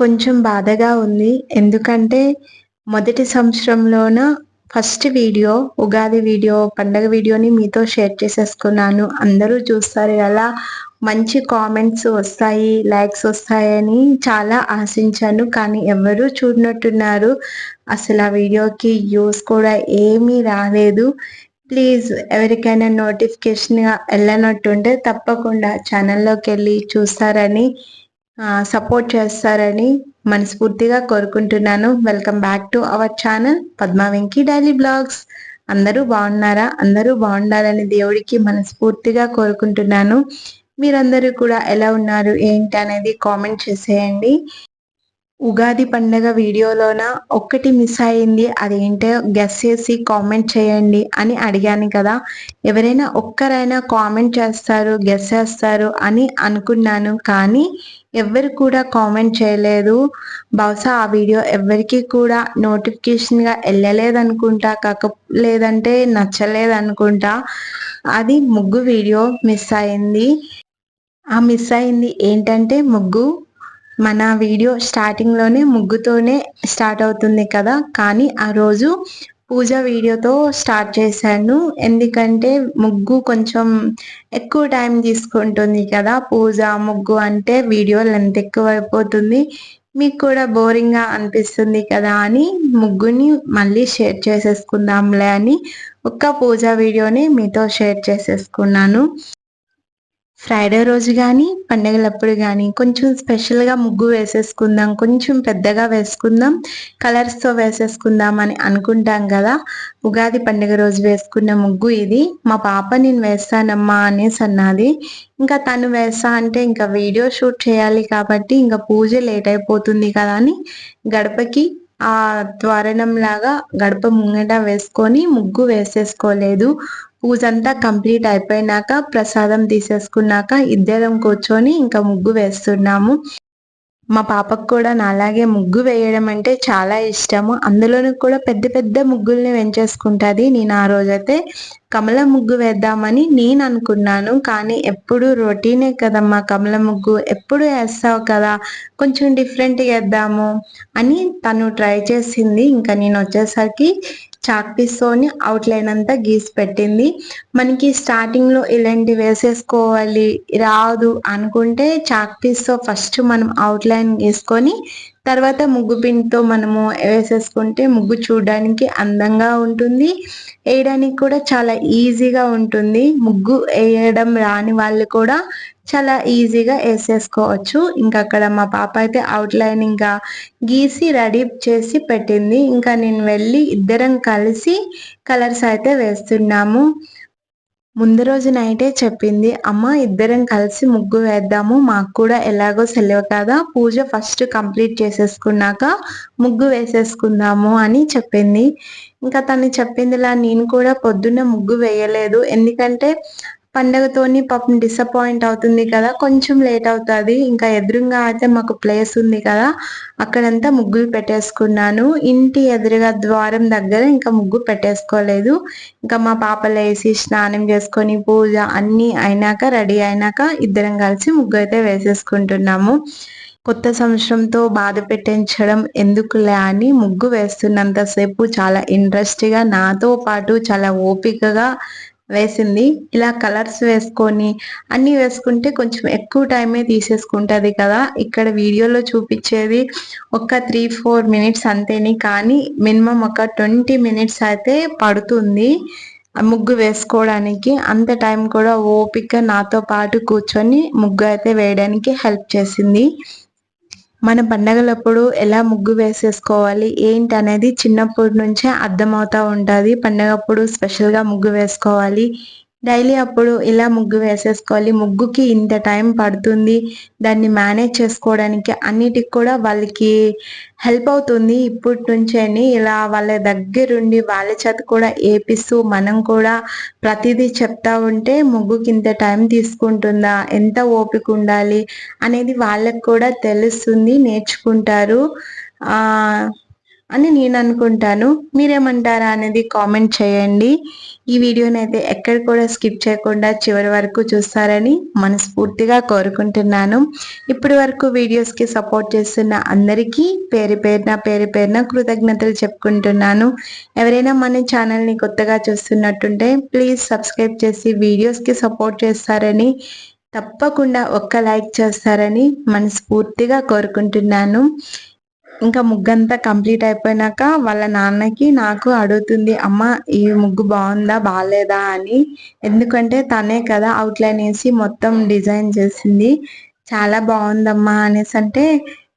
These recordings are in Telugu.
కొంచెం బాధగా ఉంది. ఎందుకంటే మొదటి సంవత్సరంలోన ఫస్ట్ వీడియో ఉగాది వీడియో పండగ వీడియోని మీతో షేర్ చేసేసుకున్నాను. అందరూ చూస్తారు ఎలా మంచి కామెంట్స్ వస్తాయి లైక్స్ వస్తాయని చాలా ఆశించాను. కానీ ఎవరు చూడనట్టున్నారు. అసలు ఆ వీడియోకి యూస్ కూడా ఏమీ రాలేదు. ప్లీజ్ ఎవరికైనా నోటిఫికేషన్గా వెళ్ళనట్టుంటే తప్పకుండా ఛానల్లోకి వెళ్ళి చూస్తారని సపోర్ట్ చేస్తారని మనస్ఫూర్తిగా కోరుకుంటున్నాను. Welcome back to our channel Padma Venky daily blogs అందరూ బాగున్నారా? అందరూ బాగుండాలని దేవుడికి మనస్ఫూర్తిగా కోరుకుంటున్నాను. మీరందరూ కూడా ఎలా ఉన్నారు? ఏంటి అనేది కామెంట్ చేసేయండి. ఉగాది పండగ వీడియోలోన ఒక్కటి మిస్ అయింది. అదేంటో గెస్ చేసి కామెంట్ చేయండి అని అడిగాను కదా. ఎవరైనా ఒక్కరైనా కామెంట్ చేస్తారు గెస్ చేస్తారు అని అనుకున్నాను. కానీ ఎవ్వరు కూడా కామెంట్ చేయలేదు. బహుశా ఆ వీడియో ఎవరికి కూడా నోటిఫికేషన్గా వెళ్ళలేదనుకుంటా కాక లేదంటే నచ్చలేదు అనుకుంటా అది ముగ్గు వీడియో మిస్ అయింది. ఆ మిస్ అయింది ఏంటంటే ముగ్గు మన వీడియో స్టార్టింగ్లోనే ముగ్గుతోనే స్టార్ట్ అవుతుంది కదా. కానీ ఆ రోజు పూజ వీడియోతో స్టార్ట్ చేశాను. ఎందుకంటే ముగ్గు కొంచెం ఎక్కువ టైం తీసుకుంటుంది కదా. పూజ ముగ్గు అంటే వీడియో లెంత్ ఎక్కువ అయిపోతుంది మీకు కూడా బోరింగ్గా అనిపిస్తుంది కదా అని ముగ్గుని మళ్ళీ షేర్ చేసేసుకుందాంలే అని ఒక్క పూజ వీడియోని మీతో షేర్ చేసేసుకున్నాను. ఫ్రైడే రోజు కానీ పండగలప్పుడు కానీ కొంచెం స్పెషల్గా ముగ్గు వేసేసుకుందాం కొంచెం పెద్దగా వేసుకుందాం కలర్స్తో వేసేసుకుందాం అని అనుకుంటాం కదా. ఉగాది పండుగ రోజు వేసుకున్న ముగ్గు ఇది. మా పాప నేను వేస్తానమ్మా అనేసి అన్నది. ఇంకా తను వేస్తా అంటే ఇంకా వీడియో షూట్ చేయాలి కాబట్టి ఇంకా పూజ లేట్ అయిపోతుంది కదా అని గడపకి ఆ త్వరణం లాగా గడప ముంగట వేసుకొని ముగ్గు వేసేసుకోలేదు. పూజ అంతా కంప్లీట్ అయిపోయినాక ప్రసాదం తీసేసుకున్నాక ఇద్దరం కూర్చొని ఇంకా ముగ్గు వేస్తున్నాము. మా పాపకు కూడా నాలాగే ముగ్గు వేయడం అంటే చాలా ఇష్టము. అందులోనూ కూడా పెద్ద పెద్ద ముగ్గుల్ని వెంచేసుకుంటుంది. నేను ఆ రోజైతే కమల ముగ్గు వేద్దామని నేను అనుకున్నాను కానీ ఎప్పుడు రొటీనే కదమ్మా కమల ముగ్గు. ఎప్పుడు వేస్తావు కదా? కొంచెం డిఫరెంట్గా వేద్దాము అని తను ట్రై చేసింది. ఇంకా నేను వచ్చేసరికి చాక్ పీస్తోని అవుట్లైన్ అంతా గీసి పెట్టింది. మనకి స్టార్టింగ్లో ఇలాంటి వేసేసుకోవాలి రాదు అనుకుంటే చాక్ పీస్తో ఫస్ట్ మనం అవుట్లైన్ గీసుకొని తర్వాత ముగ్గు పిండితో మనము వేసేసుకుంటే ముగ్గు చూడడానికి అందంగా ఉంటుంది. వేయడానికి కూడా చాలా ఈజీగా ఉంటుంది. ముగ్గు వేయడం రాని వాళ్ళు కూడా చాలా ఈజీగా వేసేసుకోవచ్చు. ఇంకా అక్కడ మా పాప అయితే అవుట్లైనింగ్గా గీసి రెడీ చేసి పెట్టింది. ఇంకా నేను వెళ్ళి ఇద్దరం కలిసి కలర్స్ అయితే వేస్తున్నాము. ముందు రోజు నైటే చెప్పింది అమ్మ ఇద్దరం కలిసి ముగ్గు వేద్దాము మాకు కూడా ఎలాగో సెలవు కదా పూజ ఫస్ట్ కంప్లీట్ చేసేసుకున్నాక ముగ్గు వేసేసుకుందాము అని చెప్పింది. ఇంకా తను చెప్పిందిలా నేను కూడా పొద్దున్న ముగ్గు వేయలేదు. ఎందుకంటే పండగతోని పాపం డిసప్పాయింట్ అవుతుంది కదా కొంచెం లేట్ అవుతుంది. ఇంకా ఎదురుగా అయితే మాకు ప్లేస్ ఉంది కదా అక్కడంతా ముగ్గులు పెట్టేసుకున్నాను. ఇంటి ఎదురుగా ద్వారం దగ్గర ఇంకా ముగ్గు పెట్టేసుకోలేదు. ఇంకా మా పాప లేసి స్నానం చేసుకొని పూజ అన్నీ అయినాక రెడీ అయినాక ఇద్దరం కలిసి ముగ్గు అయితే వేసేసుకుంటున్నాము. కొత్త సంవత్సరంతో బాధ పెట్టించడం ఎందుకులే అని ముగ్గు వేస్తున్నంతసేపు చాలా ఇంట్రెస్ట్గా నాతో పాటు చాలా ఓపికగా వేసింది. ఇలా కలర్స్ వేసుకొని అన్నీ వేసుకుంటే కొంచెం ఎక్కువ టైమే తీసేసుకుంటుంది కదా. ఇక్కడ వీడియోలో చూపించేది ఒక త్రీ ఫోర్ మినిట్స్ అంతేని కానీ మినిమం ఒక ట్వంటీ మినిట్స్ అయితే పడుతుంది ముగ్గు వేసుకోవడానికి. అంత టైం కూడా ఓపిక నాతో పాటు కూర్చొని ముగ్గు అయితే వేయడానికి హెల్ప్ చేసింది. మన పండగలప్పుడు ఎలా ముగ్గు వేసేసుకోవాలి ఏంటి అనేది చిన్నప్పటి నుంచే అర్థమవుతూ ఉంటుంది. పండగప్పుడు స్పెషల్గా ముగ్గు వేసుకోవాలి. డైలీ అప్పుడు ఇలా ముగ్గు వేసేసుకోవాలి. ముగ్గుకి ఇంత టైం పడుతుంది. దాన్ని మేనేజ్ చేసుకోవడానికి అన్నిటికి కూడా వాళ్ళకి హెల్ప్ అవుతుంది. ఇప్పటి నుంచే ఇలా వాళ్ళ దగ్గరుండి వాళ్ళ చేత కూడా ఏపిస్తూ మనం కూడా ప్రతిదీ చెప్తా ఉంటే ముగ్గుకి ఇంత టైం తీసుకుంటుందా? ఎంత ఓపిక ఉండాలి? అనేది వాళ్ళకి కూడా తెలుస్తుంది నేర్చుకుంటారు. అని నేను అనుకుంటాను. మీరేమంటారా అనేది కామెంట్ చేయండి. ఈ వీడియోని అయితే ఎక్కడ కూడా స్కిప్ చేయకుండా చివరి వరకు చూస్తారని మనస్ఫూర్తిగా కోరుకుంటున్నాను. ఇప్పటి వరకు వీడియోస్కి సపోర్ట్ చేస్తున్న అందరికీ పేరు పేరున పేరు పేరున కృతజ్ఞతలు చెప్పుకుంటున్నాను. ఎవరైనా మన ఛానల్ని కొత్తగా చూస్తున్నట్టుంటే ప్లీజ్ సబ్స్క్రైబ్ చేసి వీడియోస్కి సపోర్ట్ చేస్తారని తప్పకుండా ఒక్క లైక్ చేస్తారని మనస్ఫూర్తిగా కోరుకుంటున్నాను. ఇంకా ముగ్గంతా కంప్లీట్ అయిపోయినాక వాళ్ళ నాన్నకి నాకు అడుగుతుంది అమ్మ ఈ ముగ్గు బాగుందా బాగాలేదా అని. ఎందుకంటే తనే కదా అవుట్లైన్ వేసి మొత్తం డిజైన్ చేసింది. చాలా బాగుందమ్మా అనేసి అంటే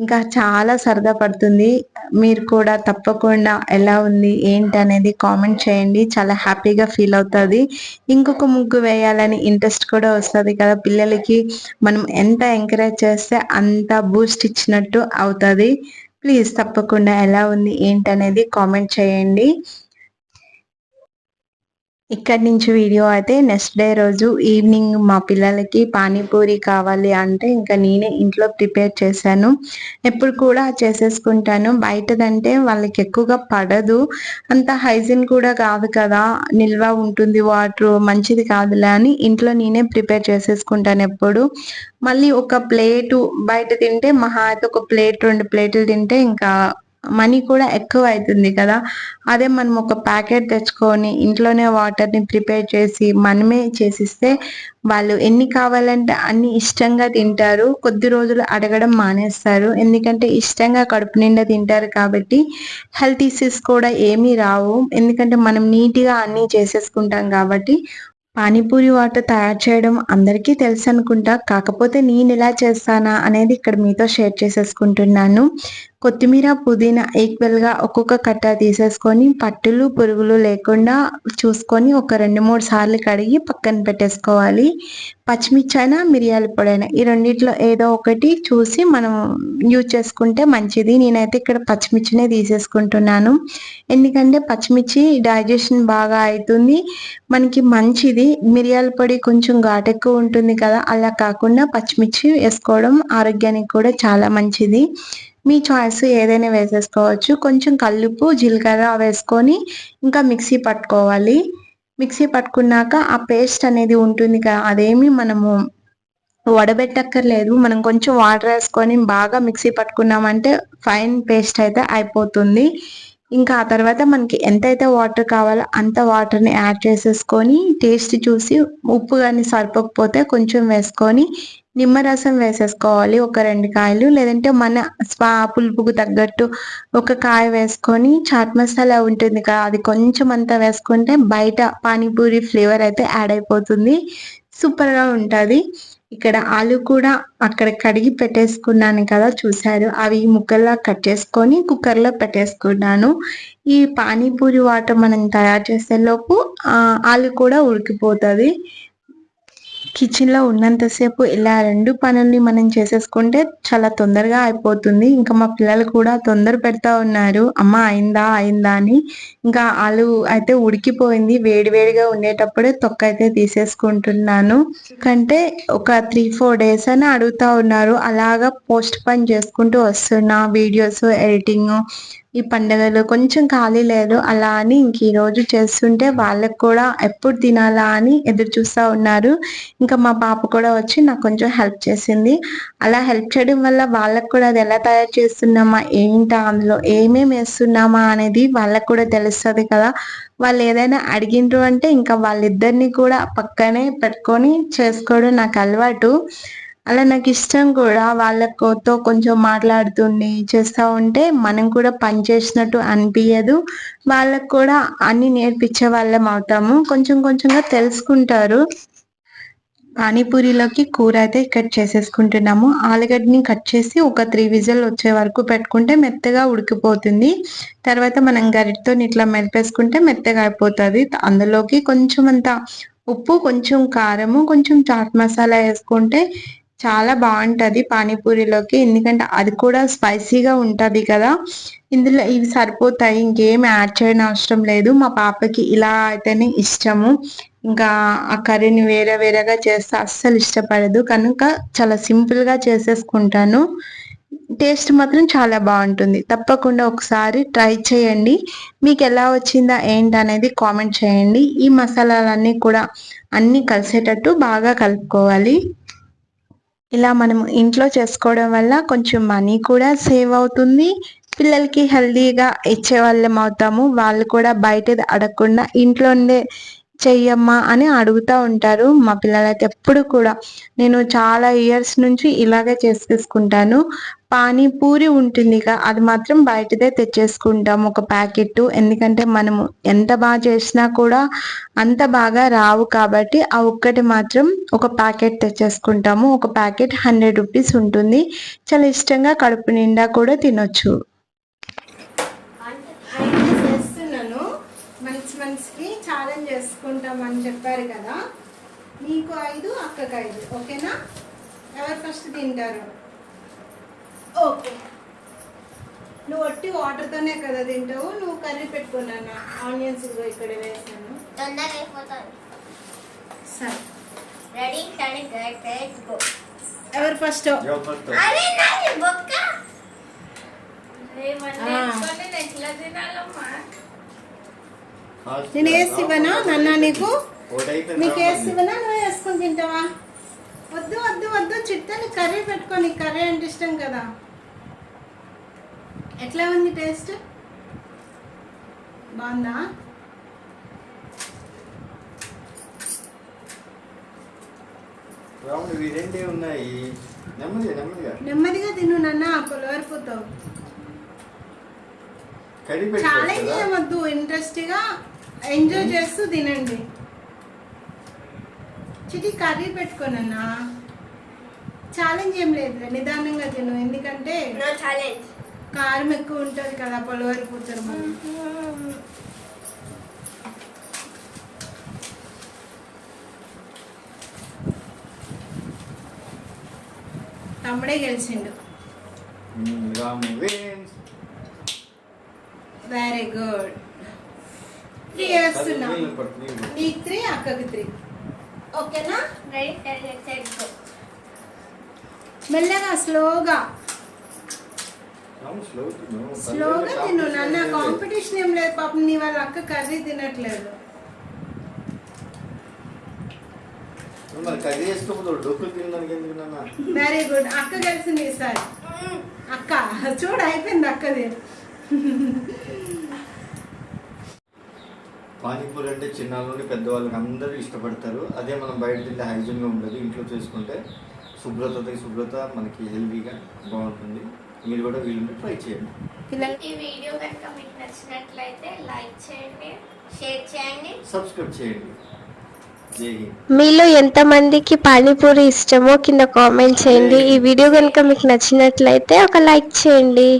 ఇంకా చాలా సరదా పడుతుంది. మీరు కూడా తప్పకుండా ఎలా ఉంది ఏంటి అనేది కామెంట్ చేయండి. చాలా హ్యాపీగా ఫీల్ అవుతుంది. ఇంకొక ముగ్గు వేయాలని ఇంట్రెస్ట్ కూడా వస్తుంది కదా పిల్లలకి. మనం ఎంత ఎంకరేజ్ చేస్తే అంత బూస్ట్ ఇచ్చినట్టు అవుతుంది. ప్లీజ్ తప్పకుండా ఎలా ఉంది ఏంటనేది కామెంట్ చేయండి. ఇక్కడి నుంచి వీడియో అయితే నెక్స్ట్ డే రోజు ఈవినింగ్ మా పిల్లలకి పానీపూరి కావాలి అంటే ఇంకా నేనే ఇంట్లో ప్రిపేర్ చేశాను. ఎప్పుడు కూడా చేసేసుకుంటాను. బయటదంటే వాళ్ళకి ఎక్కువగా పడదు. అంత హైజీన్ కూడా కాదు కదా. నిల్వ ఉంటుంది వాటర్ మంచిది కాదులే అని ఇంట్లో నేనే ప్రిపేర్ చేసేసుకుంటాను ఎప్పుడు. మళ్ళీ ఒక ప్లేటు బయట తింటే మహా అయితే ఒక ప్లేట్ రెండు ప్లేట్లు తింటే ఇంకా మనీ కూడా ఎక్కువ అవుతుంది కదా. అదే మనం ఒక ప్యాకెట్ తెచ్చుకొని ఇంట్లోనే వాటర్ని ప్రిపేర్ చేసి మనమే చేసిస్తే వాళ్ళు ఎన్ని కావాలంటే అన్ని ఇష్టంగా తింటారు. కొద్ది రోజులు అడగడం మానేస్తారు. ఎందుకంటే ఇష్టంగా కడుపు నిండా తింటారు కాబట్టి హెల్త్ ఇష్యూస్ కూడా ఏమీ రావు. ఎందుకంటే మనం నీట్గా అన్నీ చేసేసుకుంటాం కాబట్టి పానీపూరి వాటర్ తయారు చేయడం అందరికీ తెలుసు అనుకుంటా. కాకపోతే నేను ఎలా చేస్తానా అనేది ఇక్కడ మీతో షేర్ చేసేసుకుంటున్నాను. కొత్తిమీర పుదీనా ఈక్వల్గా ఒక్కొక్క కట్ట తీసేసుకొని పట్టులు పురుగులు లేకుండా చూసుకొని ఒక రెండు మూడు సార్లు కడిగి పక్కన పెట్టేసుకోవాలి. పచ్చిమిర్చి అయినా మిరియాల పొడైనా ఈ రెండిట్లో ఏదో ఒకటి చూసి మనం యూజ్ చేసుకుంటే మంచిది. నేనైతే ఇక్కడ పచ్చిమిర్చినే తీసేసుకుంటున్నాను. ఎందుకంటే పచ్చిమిర్చి డైజెషన్ బాగా అవుతుంది. మనకి మంచిది. మిరియాల పొడి కొంచెం ఘాటు ఎక్కువ ఉంటుంది కదా అలా కాకుండా పచ్చిమిర్చి వేసుకోవడం ఆరోగ్యానికి కూడా చాలా మంచిది. మీ చాయిస్ ఏదైనా వేసేసుకోవచ్చు. కొంచెం కల్లుపు జీలకర్ర వేసుకొని ఇంకా మిక్సీ పట్టుకోవాలి. మిక్సీ పట్టుకున్నాక ఆ పేస్ట్ అనేది ఉంటుంది కదా అదేమి మనము వడబెట్టక్కర్లేదు. మనం కొంచెం వాటర్ వేసుకొని బాగా మిక్సీ పట్టుకున్నామంటే ఫైన్ పేస్ట్ అయితే అయిపోతుంది. ఇంకా ఆ తర్వాత మనకి ఎంతైతే వాటర్ కావాలో అంత వాటర్ని యాడ్ చేసేసుకొని టేస్ట్ చూసి ఉప్పు కానీ సరిపోకపోతే కొంచెం వేసుకొని నిమ్మరసం వేసేసుకోవాలి ఒక రెండు కాయలు. లేదంటే మన స్వా పులుపుకు తగ్గట్టు ఒక కాయ వేసుకొని చాట్ మసాలా ఉంటుంది కదా అది కొంచెం అంతా వేసుకుంటే బయట పానీపూరి ఫ్లేవర్ అయితే యాడ్ అయిపోతుంది. సూపర్గా ఉంటుంది. ఇక్కడ ఆలు కూడా అక్కడ కడిగి పెట్టేసుకున్నాను కదా చూసారు అవి ముక్కల్లా కట్ చేసుకొని కుక్కర్లో పెట్టేసుకున్నాను. ఈ పానీపూరి వాటర్ మనం తయారు చేసే లోపు ఆలు కూడా ఉడికిపోతుంది. కిచెన్లో ఉన్నంతసేపు ఇలా రెండు పనుల్ని మనం చేసేసుకుంటే చాలా తొందరగా అయిపోతుంది. ఇంకా మా పిల్లలు కూడా తొందర పెడతా ఉన్నారు. అమ్మ అయిందా అయిందా అని. ఇంకా ఆలు అయితే ఉడికిపోయింది. వేడివేడిగా ఉండేటప్పుడే తొక్క అయితే తీసేసుకుంటున్నాను. ఎందుకంటే ఒక త్రీ ఫోర్ డేస్ అని అడుగుతా ఉన్నారు. అలాగా పోస్ట్ పని చేసుకుంటూ వస్తున్నా వీడియోస్ ఎడిటింగ్ ఈ పండుగలో కొంచెం ఖాళీ లేదు. అలా అని ఇంక ఈరోజు చేస్తుంటే వాళ్ళకు కూడా ఎప్పుడు తినాలా అని ఎదురు చూస్తూ ఉన్నారు. ఇంకా మా పాప కూడా వచ్చి నాకు కొంచెం హెల్ప్ చేసింది. అలా హెల్ప్ చేయడం వల్ల వాళ్ళకు కూడా అది ఎలా తయారు చేస్తున్నామా ఏంటా అందులో ఏమేమి వేస్తున్నామా అనేది వాళ్ళకు కూడా తెలుస్తుంది కదా. వాళ్ళు ఏదైనా అడిగిండ్రు అంటే ఇంకా వాళ్ళిద్దరిని కూడా పక్కనే పెట్టుకొని చేసుకోవడం నాకు అలవాటు. అలా నాకు ఇష్టం కూడా వాళ్ళతో కొంచెం మాట్లాడుతుండి చేస్తూ ఉంటే మనం కూడా పని చేసినట్టు అనిపించదు వాళ్ళకు కూడా అన్ని నేర్పించే వాళ్ళం అవుతాము. కొంచెం కొంచెంగా తెలుసుకుంటారు. పానీపూరిలోకి కూర అయితే కట్ చేసేసుకుంటున్నాము. ఆలుగడ్డని కట్ చేసి ఒక త్రీ విజల్ వచ్చే వరకు పెట్టుకుంటే మెత్తగా ఉడికిపోతుంది. తర్వాత మనం గరిటితో ఇట్లా మెరిపేసుకుంటే మెత్తగా అయిపోతుంది. అందులోకి కొంచెం అంత ఉప్పు కొంచెం కారము కొంచెం చాట్ మసాలా వేసుకుంటే చాలా బాగుంటుంది పానీపూరిలోకి. ఎందుకంటే అది కూడా స్పైసీగా ఉంటుంది కదా. ఇందులో ఇవి సరిపోతాయి ఇంకేం యాడ్ చేయడం అవసరం లేదు. మా పాపకి ఇలా అయితేనే ఇష్టము. ఇంకా ఆ కర్రీని వేరే వేరేగా చేస్తే అస్సలు ఇష్టపడదు. కనుక చాలా సింపుల్గా చేసేసుకుంటాను. టేస్ట్ మాత్రం చాలా బాగుంటుంది. తప్పకుండా ఒకసారి ట్రై చేయండి. మీకు ఎలా వచ్చిందా ఏంటి అనేది కామెంట్ చేయండి. ఈ మసాలాలన్నీ కూడా అన్నీ కలిసేటట్టు బాగా కలుపుకోవాలి. ఇలా మనం ఇంట్లో చేసుకోవడం వల్ల కొంచెం మనీ కూడా సేవ్ అవుతుంది. పిల్లలకి హెల్తీగా ఇచ్చే వాళ్ళం అవుతాము. వాళ్ళు కూడా బయటది అడగకుండా ఇంట్లో ఉండే చెయ్యమ్మా అని అడుగుతూ ఉంటారు మా పిల్లలైతే ఎప్పుడు కూడా. నేను చాలా ఇయర్స్ నుంచి ఇలాగే చేసుకేసుకుంటాను పానీపూరి ఉంటుంది అది మాత్రం బయటదే తెచ్చేసుకుంటాం ఒక ప్యాకెట్ ఎందుకంటే మనము ఎంత బాగా చేసినా కూడా అంత బాగా రావు కాబట్టి ఆ ఒక్కటి మాత్రం ఒక ప్యాకెట్ తెచ్చేసుకుంటాము. ఒక ప్యాకెట్ హండ్రెడ్ రూపీస్ ఉంటుంది. చాలా ఇష్టంగా కడుపు నిండా కూడా తినొచ్చు. ఛాలెంజ్ చేసుకుంటామని చెప్పారు కదా. నీకు ఐదు అక్కకి ఐదు. ఓకేనా? ఎవరు ఫస్ట్ తింటారు? ఓకే. నువ్వు ఒట్టి వాటర్తోనే కదా తింటావు. నువ్వు కర్రీ పెట్టుకున్నాను ఆనియన్స్ ఇదిగో ఇక్కడ వేసాను. సరే. రెడీ ఎవరు ఫస్ట్ బొక్క. First నేను వేసి ఇవ్వనా నాన్న నీకు? నీకు వేసి. ఇవ్వనా నువ్వు వేసుకొని తింటావా? వద్దు వద్దు వద్దు చిట్ట నీ కర్రీ పెట్టుకో నీకు కర్రీ అంటే ఇష్టం కదా. ఎట్లా ఉంది టేస్ట్? బాగుందా? నెమ్మదిగా తిను నాన్న పొలవరిపోతావు కడి చాలా ఏమొద్దు ఇంట్రెస్ట్గా. ఎంజాయ్ చేస్తూ తినండి. చిటి కర్రీ పెట్టుకోనన్నా. ఛాలెంజ్ ఏం లేదు నిదానంగా తిను. ఎందుకంటే నో ఛాలెంజ్ కారం ఎక్కువ ఉంటుంది కదా పొలవరిపోతారు మనం తమ్ముడే గెలిచిండు. వెరీ గుడ్ త్రీ వేస్తున్నాం. నీకు త్రీ అక్కకి త్రీ ఓకేనా మెల్లగా స్లోగా. స్లోగా తిను నాన్న. కాంపిటీషన్ ఏం లేదు పాపం నీ వాళ్ళ అక్క కర్రీ తినట్లేదు. వెరీ గుడ్ అక్క కలిసింది ఈసారి. అక్క చూడు అయిపోయింది అక్కది. పానీపూరి అంటే చిన్నాళ్ళ నుండి పెద్దవాళ్ళకి అందరూ ఇష్టపడతారు. అదే మనం బయట తింటే హైజీన్గా ఉండదు. ఇంట్లో చేసుకుంటే శుభ్రతకి శుభ్రత మనకి హెల్తీగా బాగుంటుంది. మీరు కూడా వీలుంటే ట్రై చేయండి. పిల్లలు ఈ వీడియో కనుక మీకు నచ్చినట్లయితే లైక్ చేయండి షేర్ చేయండి. సబ్స్క్రైబ్ చేయండి. మీలో ఎంతమందికి పానీపూరి ఇష్టమో కింద కామెంట్ చేయండి. ఈ వీడియో కనుక మీకు నచ్చినట్లయితే ఒక లైక్ చేయండి.